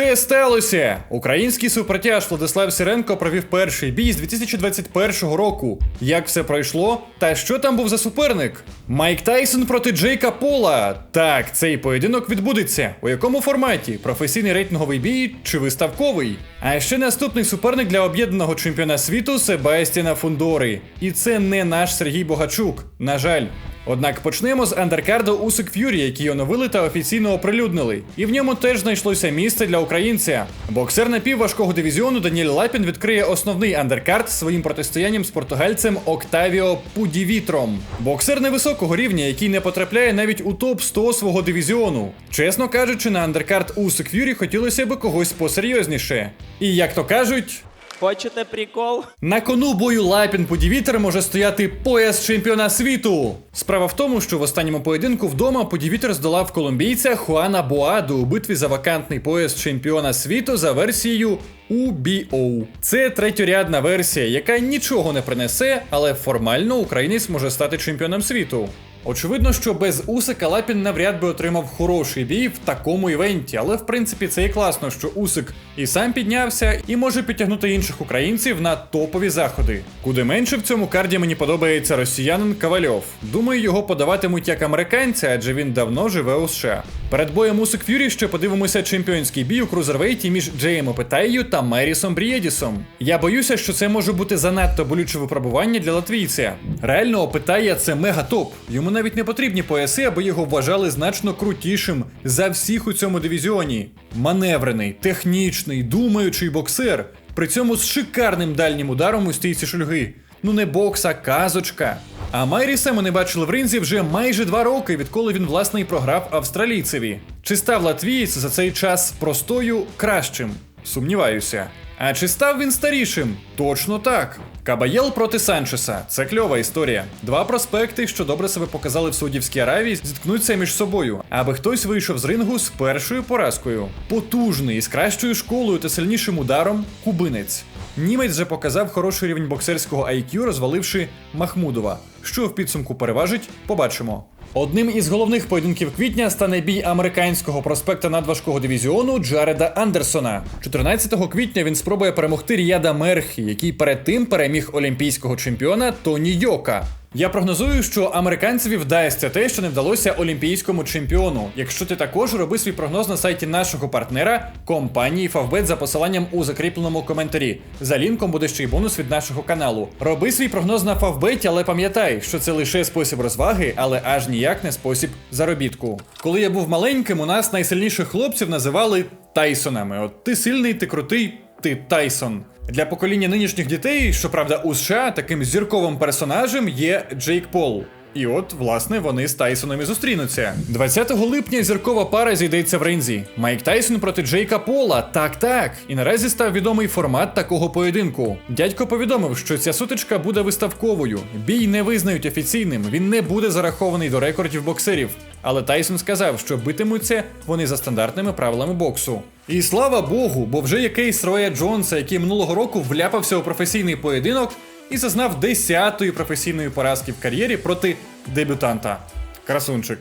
Це сталося! Український супертяж Владислав Сіренко провів перший бій з 2021 року. Як все пройшло? Та що там був за суперник? Майк Тайсон проти Джейка Пола. Так, цей поєдинок відбудеться. У якому форматі? Професійний рейтинговий бій чи виставковий? А ще наступний суперник для об'єднаного чемпіона світу Себастіна Фундори. І це не наш Сергій Богачук. На жаль. Однак почнемо з андеркарду Усик Ф'юрі, який оновили та офіційно оприлюднили. І в ньому теж знайшлося місце для українця. Боксер напівважкого дивізіону Даніель Лапін відкриє основний андеркард своїм протистоянням з португальцем Октавіо Пудівітром. Боксер невисокого рівня, який не потрапляє навіть у топ 100 свого дивізіону. Чесно кажучи, на андеркард Усик Ф'юрі хотілося би когось посерйозніше. І як то кажуть. Хочете прикол? На кону бою Лапін Подівітер може стояти пояс чемпіона світу. Справа в тому, що в останньому поєдинку вдома Подівітер здолав колумбійця Хуана Буаду у битві за вакантний пояс чемпіона світу за версією UBO. Це третьорядна версія, яка нічого не принесе, але формально українець може стати чемпіоном світу. Очевидно, що без Усика Лапін навряд би отримав хороший бій в такому івенті, але в принципі це і класно, що Усик і сам піднявся, і може підтягнути інших українців на топові заходи. Куди менше в цьому карді мені подобається росіянин Ковальов. Думаю, його подаватимуть як американця, адже він давно живе у США. Перед боєм Усик Ф'юрі ще подивимося чемпіонський бій у крузервейті між Джеєм Опетаєю та Мерісом Брієдісом. Я боюся, що це може бути занадто болюче випробування для латвійця. Реально Опетая це мега топ. Навіть не потрібні пояси, аби його вважали значно крутішим за всіх у цьому дивізіоні. Маневрений, технічний, думаючий боксер. При цьому з шикарним дальнім ударом у стійці шульги. Ну не бокс, а казочка. А Майріса ми не бачили в ринзі вже майже два роки, відколи він власне і програв австралійцеві. Чи став латвієць за цей час простою кращим? Сумніваюся. А чи став він старішим? Точно так. Кабаєл проти Санчеса це кльова історія. Два проспекти, що добре себе показали в Саудівській Аравії, зіткнуться між собою, аби хтось вийшов з рингу з першою поразкою. Потужний, з кращою школою та сильнішим ударом кубинець. Німець же показав хороший рівень боксерського IQ, розваливши Махмудова. Що в підсумку переважить, побачимо. Одним із головних поєдинків квітня стане бій американського проспекта надважкого дивізіону Джареда Андерсона. 14 квітня він спробує перемогти Ріяда Мерхі, який перед тим переміг олімпійського чемпіона Тоні Йока. Я прогнозую, що американцеві вдасться те, що не вдалося олімпійському чемпіону. Якщо ти також роби свій прогноз на сайті нашого партнера компанії Favbet за посиланням у закріпленому коментарі. За лінком буде ще й бонус від нашого каналу. Роби свій прогноз на Favbet, але пам'ятай, що це лише спосіб розваги, але аж ніяк не спосіб заробітку. Коли я був маленьким, у нас найсильніших хлопців називали Тайсонами. От ти сильний, ти крутий, ти Тайсон. Для покоління нинішніх дітей, щоправда, у США таким зірковим персонажем є Джейк Пол. І от, власне, вони з Тайсоном і зустрінуться. 20 липня зіркова пара зійдеться в ринзі. Майк Тайсон проти Джейка Пола. Так, так. І наразі став відомий формат такого поєдинку. Дядько повідомив, що ця сутичка буде виставковою. Бій не визнають офіційним, він не буде зарахований до рекордів боксерів. Але Тайсон сказав, що битимуться вони за стандартними правилами боксу. І слава Богу, бо вже є кейс Роя Джонса, який минулого року вляпався у професійний поєдинок і зазнав 10-ї професійної поразки в кар'єрі проти дебютанта. Красунчик.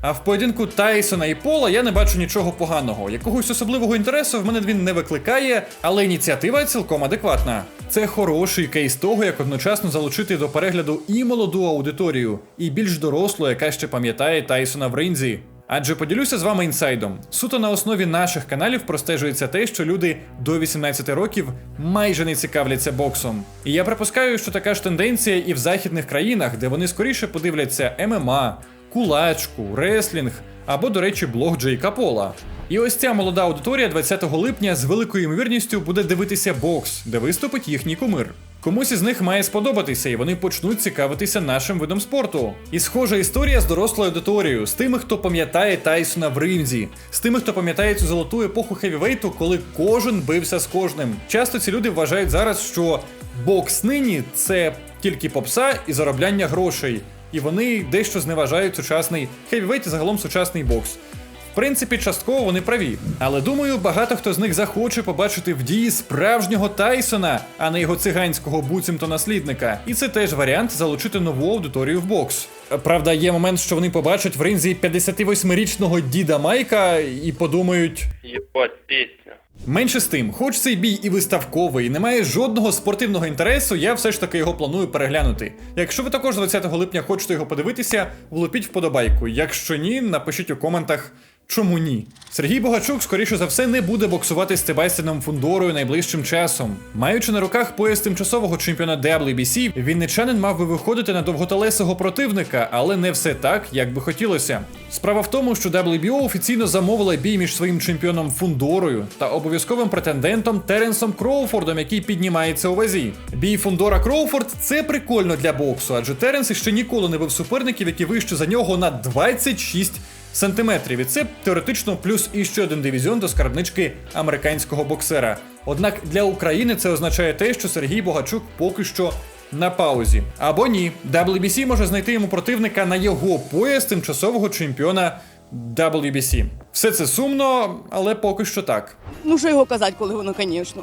А в поєдинку Тайсона і Пола я не бачу нічого поганого. Якогось особливого інтересу в мене він не викликає, але ініціатива цілком адекватна. Це хороший кейс того, як одночасно залучити до перегляду і молоду аудиторію, і більш дорослу, яка ще пам'ятає Тайсона в ринзі. Адже поділюся з вами інсайдом. Суто на основі наших каналів простежується те, що люди до 18 років майже не цікавляться боксом. І я припускаю, що така ж тенденція і в західних країнах, де вони скоріше подивляться ММА, кулачку, реслінг або, до речі, блог Джейка Пола. І ось ця молода аудиторія 20 липня з великою ймовірністю буде дивитися бокс, де виступить їхній кумир. Комусь із них має сподобатися, і вони почнуть цікавитися нашим видом спорту. І схожа історія з дорослою аудиторією, з тими, хто пам'ятає Тайсона в ринзі, з тими, хто пам'ятає цю золоту епоху хевівейту, коли кожен бився з кожним. Часто ці люди вважають зараз, що бокс нині це тільки попса і заробляння грошей. І вони дещо зневажають сучасний хевівейт і загалом сучасний бокс. В принципі, частково вони праві. Але думаю, багато хто з них захоче побачити в дії справжнього Тайсона, а не його циганського буцімто наслідника. І це теж варіант залучити нову аудиторію в бокс. Правда, є момент, що вони побачать в ринзі 58-річного діда Майка і подумають. Ебать, песня. Менше з тим, хоч цей бій і виставковий, і не має жодного спортивного інтересу, я все ж таки його планую переглянути. Якщо ви також 20 липня хочете його подивитися, влупіть вподобайку. Якщо ні, напишіть у коментах. Чому ні? Сергій Богачук, скоріше за все, не буде боксувати з Себастьяном Фундорою найближчим часом. Маючи на руках пояс тимчасового чемпіона WBC, вінничанин мав би виходити на довготелесого противника, але не все так, як би хотілося. Справа в тому, що WBO офіційно замовила бій між своїм чемпіоном Фундорою та обов'язковим претендентом Теренсом Кроуфордом, який піднімається у вазі. Бій Фундора Кроуфорд це прикольно для боксу, адже Теренс ще ніколи не бив суперників, які вище за нього на 26 сантиметрів. І це теоретично плюс іще один дивізіон до скарбнички американського боксера. Однак для України це означає те, що Сергій Богачук поки що на паузі. Або ні, WBC може знайти йому противника на його пояс тимчасового чемпіона WBC. Все це сумно, але поки що так. Ну, що його казати, коли воно, звісно.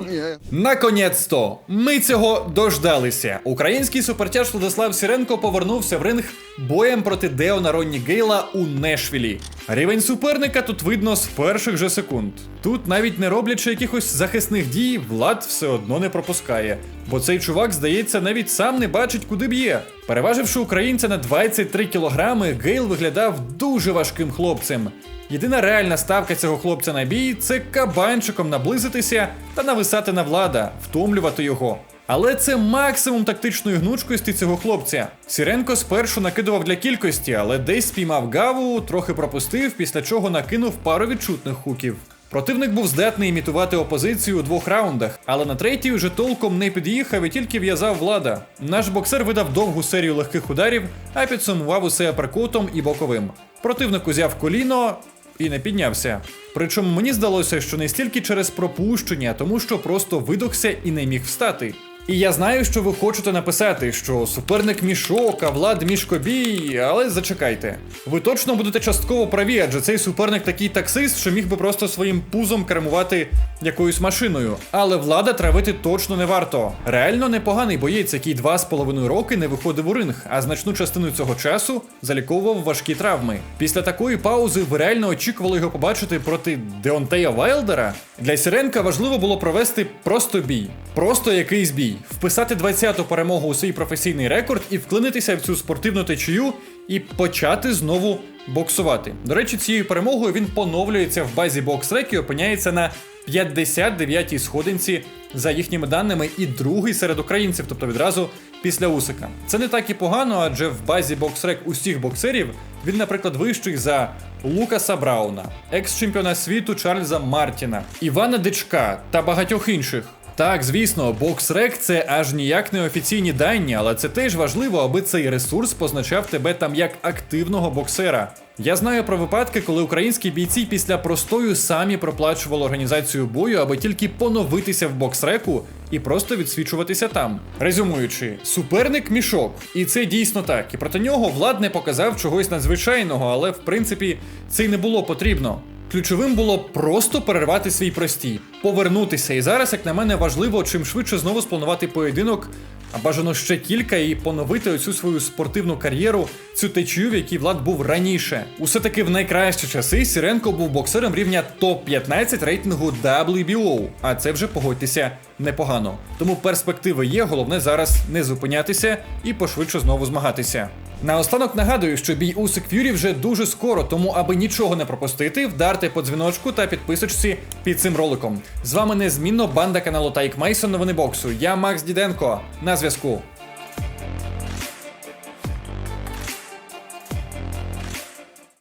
Наконець-то! Ми цього дождалися. Український супертяж Владислав Сіренко повернувся в ринг боєм проти Деона Ронні Гейла у Нешвілі. Рівень суперника тут видно з перших же секунд. Тут навіть не роблячи якихось захисних дій, Влад все одно не пропускає. Бо цей чувак, здається, навіть сам не бачить, куди б'є. Переваживши українця на 23 кілограми, Гейл виглядав дуже важким хлопцем. Єдина реальна ставка цього хлопця на бій це кабанчиком наблизитися та нависати на влада, втомлювати його. Але це максимум тактичної гнучкості цього хлопця. Сіренко спершу накидував для кількості, але десь спіймав гаву, трохи пропустив, після чого накинув пару відчутних хуків. Противник був здатний імітувати опозицію у двох раундах, але на третій вже толком не під'їхав і тільки в'язав влада. Наш боксер видав довгу серію легких ударів, а підсумував усе аперкотом і боковим. Противник узяв коліно і не піднявся. Причому мені здалося, що не стільки через пропущення, тому що просто видохся і не міг встати. І я знаю, що ви хочете написати, що суперник мішок, а влад мішкобій, але зачекайте. Ви точно будете частково праві, адже цей суперник такий таксист, що міг би просто своїм пузом кермувати якоюсь машиною. Але влада травити точно не варто. Реально непоганий боєць, який два з половиною роки не виходив у ринг, а значну частину цього часу заліковував важкі травми. Після такої паузи ви реально очікували його побачити проти Деонтея Вайлдера? Для Сіренка важливо було провести просто бій, просто якийсь бій, вписати 20-ту перемогу у свій професійний рекорд і вклинитися в цю спортивну течію і почати знову боксувати. До речі, цією перемогою він поновлюється в базі боксрек і опиняється на 59-й сходинці за їхніми даними, і другий серед українців, тобто відразу після Усика. Це не так і погано, адже в базі боксрек усіх боксерів він, наприклад, вищий за Лукаса Брауна, екс-чемпіона світу Чарльза Мартіна, Івана Дичка та багатьох інших. Так, звісно, боксрек це аж ніяк не офіційні дані, але це теж важливо, аби цей ресурс позначав тебе там як активного боксера. Я знаю про випадки, коли українські бійці після простою самі проплачували організацію бою, аби тільки поновитися в боксреку і просто відсвічуватися там. Резюмуючи, суперник мішок, і це дійсно так. І проти нього влад не показав чогось надзвичайного, але в принципі це й не було потрібно. Ключовим було просто перервати свій простій, повернутися. І зараз, як на мене, важливо чим швидше знову спланувати поєдинок, а бажано ще кілька, і поновити оцю свою спортивну кар'єру, цю течію, в якій Влад був раніше. Усе таки в найкращі часи Сіренко був боксером рівня топ-15 рейтингу WBO, а це вже погодьтеся непогано. Тому перспективи є, головне зараз не зупинятися і пошвидше знову змагатися. Наостанок нагадую, що бій у секв'юрі вже дуже скоро, тому аби нічого не пропустити, вдарте по дзвіночку та підписочці під цим роликом. З вами незмінно банда каналу Тайк Мейсон Новини боксу. Я Макс Діденко. На зв'язку.